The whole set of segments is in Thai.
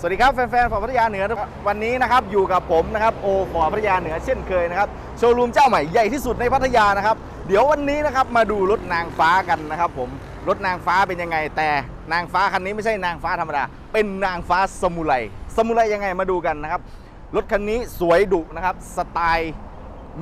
สวัสดีครับแฟนๆฟอร์พัทยาเหนือวันนี้นะครับอยู่กับผมนะครับโอฟอร์พัทยาเหนือเช่นเคยนะครับโชว์รูมเจ้าใหม่ใหญ่ที่สุดในพัทยานะครับเดี๋ยววันนี้นะครับมาดูรถนางฟ้ากันนะครับ ผมรถนางฟ้าเป็นยังไง แต่นางฟ้าคันนี้ไม่ใช่นางฟ้าธรรมดาเป็นนางฟ้าสมุไรสมุไรยังไงมาดูกันนะครับรถคันนี้สวยดุนะครับสไตล์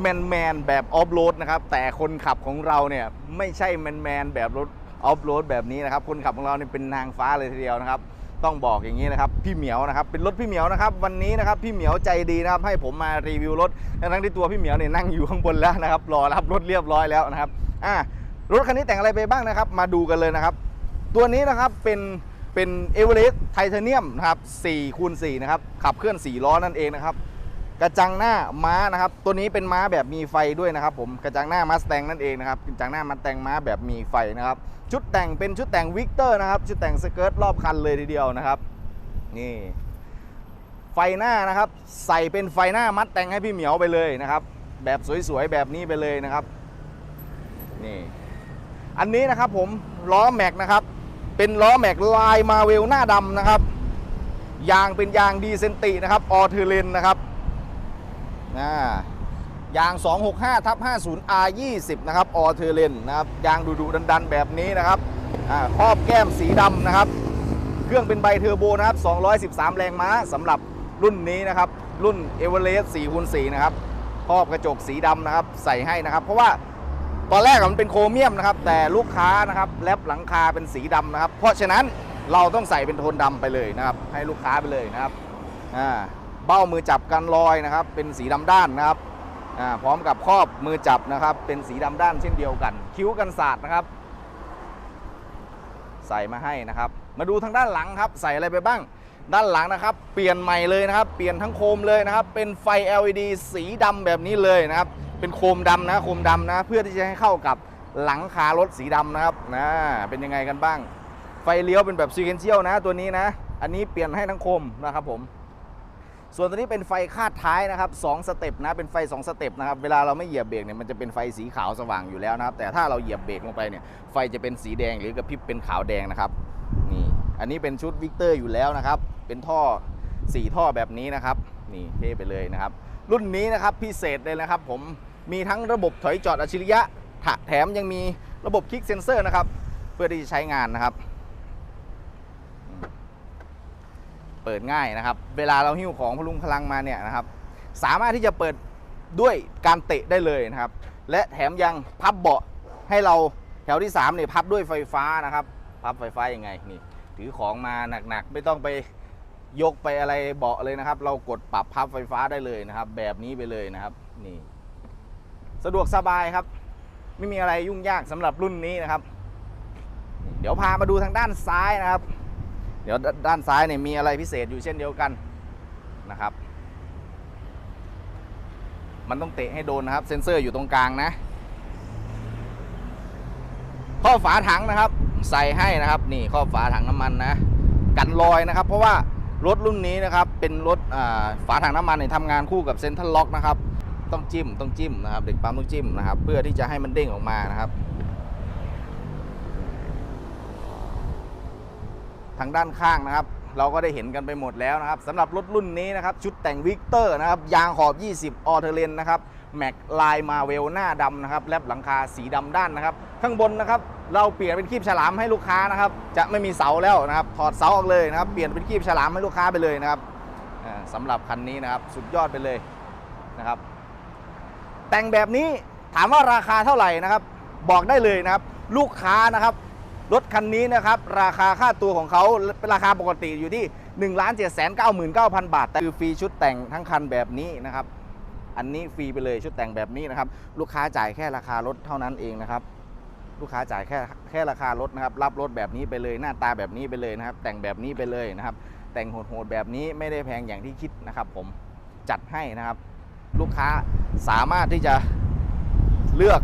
แมนแมนแบบออฟโรดนะครับแต่คนขับของเราเนี่ยไม่ใช่แมนแมนแบบรถออฟโรดแบบนี้นะครับคนขับของเราเนี่ยเป็นนางฟ้าเลยทีเดียวนะครับ ต้องบอกอย่างนี้นะครับพี่เหมียวนะครับเป็นรถพี่เหมียวนะครับวันนี้นะครับพี่เหมียวใจดีนะครับให้ผมมารีวิวรถทั้งที่ตัวพี่เหมียวเนี่ยนั่งอยู่ข้างบนแล้วนะครับรอรับรถเรียบร้อยแล้วนะครับอ่ารถคันนี้แต่งอะไรไปบ้างนะครับ มาดูกันเลยนะครับ ตัวนี้นะครับเป็นเป็นเอเวอเรสต์ไทเทเนียมนะครับ4คูณ4นะครับขับเคลื่อน4ล้อนั่นเองนะครับ กระจังหน้าม้านะครับ ตัวนี้เป็นม้าแบบมีไฟด้วยนะครับ ผมกระจังหน้ามาสแตงนั่นเองนะครับกระจังหน้ามาสแตงม้าแบบมีไฟนะครับ ชุดแต่งเป็นชุดแต่งวิกเตอร์นะครับ ชุดแต่งสเกิร์ตรอบคันเลยทีเดียวนะครับ นี่ ไฟหน้านะครับ ใส่เป็นไฟหน้ามัดแต่งให้พี่เหมียวไปเลยนะครับ แบบสวยๆแบบนี้ไปเลยนะครับ นี่อันนี้นะครับผมล้อแม็กนะครับ เป็นล้อแม็กลายมาเวลหน้าดำนะครับยางเป็นยางดีเซนตินะครับออเทเลนนะครับ อ่ายาง 265ทับ50 R 20 นะครับออเทเลนนะครับยางดุๆดันๆ แบบนี้นะครับครอบแก้มสีดำนะครับ เครื่องเป็นใบเทอร์โบนะครับ 213 แรงม้าสำหรับรุ่นนี้นะครับ รุ่นเอเวอเรสต์4คูณ4นะครับครอบกระจกสีดำนะครับ ใส่ให้นะครับ เพราะว่าตอนแรกมันเป็นโครเมียมนะครับ แต่ลูกค้านะครับแลบหลังคาเป็นสีดำนะครับ เพราะฉะนั้นเราต้องใส่เป็นโทนดำไปเลยนะครับ ให้ลูกค้าไปเลยนะครับอ่า เบ้ามือจับกันรอยนะครับ เป็นสีดำด้านนะครับอ่าพร้อมกับครอบมือจับนะครับ เป็นสีดำด้านเช่นเดียวกัน คิ้วกันศาสตร์นะครับ ใส่มาให้นะครับ มาดูทางด้านหลังครับ ใส่อะไรไปบ้าง ด้านหลังนะครับ เปลี่ยนใหม่เลยนะครับ เปลี่ยนทั้งโคมเลยนะครับ เป็นไฟ LED สีดำแบบนี้เลยนะครับ เป็นโคมดำนะโคมดำนะ เพื่อที่จะให้เข้ากับหลังคารถสีดำนะครับนะเป็นยังไงกันบ้าง ไฟเลี้ยวเป็นแบบซีเควนเชียลนะตัวนี้นะ อันนี้เปลี่ยนให้ทั้งโคมนะครับผม ส่วนตัวนี้เป็นไฟคาดท้ายนะครับ2สเต็ปนะเป็นไฟ 2 สเต็ปนะครับเวลาเราไม่เหยียบเบรกเนี่ยมันจะเป็นไฟสีขาวสว่างอยู่แล้วนะครับ แต่ถ้าเราเหยียบเบรกลงไปเนี่ยไฟจะเป็นสีแดงหรือกระพริบเป็นขาวแดงนะครับนี่อันนี้เป็นชุดวิกเตอร์อยู่แล้วนะครับ เป็นท่อ 4 ท่อแบบนี้นะครับนี่เท่ไปเลยนะครับ รุ่นนี้นะครับพิเศษเลยนะครับ ผมมีทั้งระบบถอยจอดอัจฉริยะถะแถมยังมีระบบคลิกเซนเซอร์นะครับเพื่อที่จะใช้งานนะครับ เปิดง่ายนะครับ เวลาเราหิ้วของพลุงพลังมาเนี่ยนะครับ สามารถที่จะเปิดด้วยการเตะได้เลยนะครับ และแถมยังพับเบาะให้เราแถวที่3เนี่ยพับด้วยไฟฟ้านะครับ พับไฟฟ้ายังไงนี่ ถือของมาหนักๆ ไม่ต้องไปยกไปอะไรเบาะเลยนะครับ เรากดปรับพับไฟฟ้าได้เลยนะครับ แบบนี้ไปเลยนะครับนี่สะดวกสบายครับ ไม่มีอะไรยุ่งยากสำหรับรุ่นนี้นะครับ เดี๋ยวพามาดูทางด้านซ้ายนะครับ เดี๋ยวด้านซ้ายเนี่ยมีอะไรพิเศษอยู่เช่นเดียวกันนะครับ มันต้องเตะให้โดนนะครับ เซ็นเซอร์อยู่ตรงกลางนะข้อบฝาถังนะครับ ใส่ให้นะครับ นี่ข้อบฝาถังน้ำมันนะ กันรอยนะครับ เพราะว่ารถรุ่นนี้นะครับ เป็นรถฝาถังน้ำมันเนี่ยทำงานคู่กับเซ็นทรัลล็อกนะครับ ต้องจิ้มต้องจิ้มนะครับ เด็กปั๊มต้องจิ้มนะครับ เพื่อที่จะให้มันเด้งออกมานะครับ ทางด้านข้างนะครับ เราก็ได้เห็นกันไปหมดแล้วนะครับสำหรับรถรุ่นนี้นะครับ ชุดแต่งวิกเตอร์นะครับ ยางขอบ 20 ออเทเลนนะครับ แม็กลายมาเวลหน้าดำนะครับ แลบหลังคาสีดำด้านนะครับ ข้างบนนะครับ เราเปลี่ยนเป็นคีบฉลามให้ลูกค้านะครับ จะไม่มีเสาแล้วนะครับ ถอดเสาออกเลยนะครับ เปลี่ยนเป็นคีบฉลามให้ลูกค้าไปเลยนะครับอ่าสำหรับคันนี้นะครับ สุดยอดไปเลยนะครับ แต่งแบบนี้ถามว่าราคาเท่าไหร่นะครับ บอกได้เลยนะครับ ลูกค้านะครับ รถคันนี้นะครับราคาค่าตัวของเขาเป็นราคาปกติอยู่ที่ 1 7 9 9 0 0 0 บาท แต่คือฟรีชุดแต่งทั้งคันแบบนี้นะครับ อันนี้ฟรีไปเลยชุดแต่งแบบนี้นะครับ ลูกค้าจ่ายแค่ราคารถเท่านั้นเองนะครับ ลูกค้าจ่ายแค่แค่ราคารถนะครับ รับรถแบบนี้ไปเลยหน้าตาแบบนี้ไปเลยนะครับ แต่งแบบนี้ไปเลยนะครับ แต่งโหดๆแบบนี้ไม่ได้แพงอย่างที่คิดนะครับ ผมจัดให้นะครับ ลูกค้าสามารถที่จะเลือก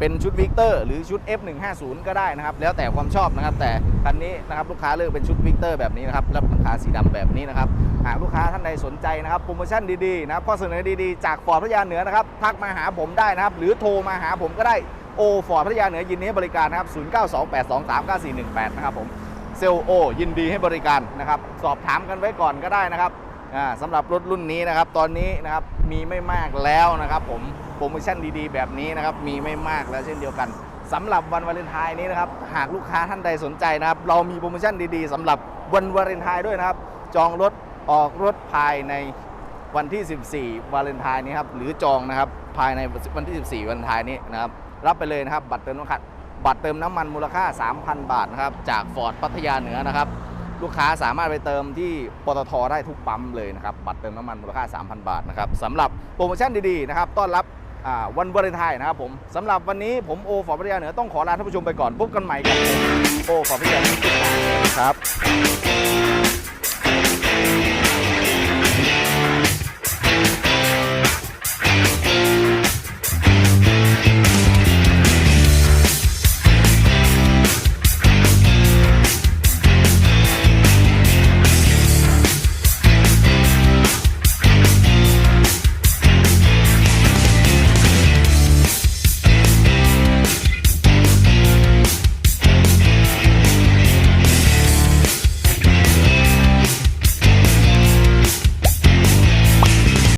เป็นชุดวิกเตอร์หรือชุด F150 ก็ได้นะครับ แล้วแต่ความชอบนะครับ แต่คันนี้นะครับลูกค้าเลือกเป็นชุดวิกเตอร์แบบนี้นะครับรับราคาสีดำแบบนี้นะครับ หากลูกค้าท่านใดสนใจนะครับโปรโมชั่นดีๆนะครับข้อเสนอดีๆ จากฟอร์ดพัทยาเหนือนะครับทักมาหาผมได้นะครับ หรือโทรมาหาผมก็ได้โอฟอร์ดพัทยาเหนือยินดีให้บริการนะครับ 0928239418 นะครับผม เซลโอ ยินดีให้บริการนะครับ สอบถามกันไว้ก่อนก็ได้นะครับอ่าสำหรับรถรุ่นนี้นะครับ ตอนนี้นะครับ มีไม่มากแล้วนะครับผม โปรโมชั่นดีๆ แบบนี้นะครับมีไม่มากแล้วเช่นเดียวกันสำหรับวันวาเลนไทน์นี้นะครับหากลูกค้าท่านใดสนใจนะครับ เรามีโปรโมชั่นดีๆสำหรับวันวาเลนไทน์ด้วยนะครับ จองรถออกรถภายในวันที่ 14 วาเลนไทน์นี้ครับหรือจองนะครับภายในวันที่ 14 วาเลนไทน์นี้นะครับรับไปเลยนะครับ บัตรเติมน้ำมันบัตรเติมน้ำมันมูลค่า 3,000 บาทนะครับจากฟอร์ดพัทยาเหนือนะครับลูกค้าสามารถไปเติมที่ปตทได้ทุกปั๊มเลยนะครับ บัตรเติมน้ำมันมูลค่า 3,000 บาทนะครับสำหรับโปรโมชั่นดีๆนะครับ ต้อนรับ วันวาเลนไทน์นะครับผมสำหรับวันนี้ผมโอฟอร์พัทยาเหนือต้องขอลาท่านผู้ชมไปก่อนพบกันใหม่กับโอฟอร์พัทยาครับ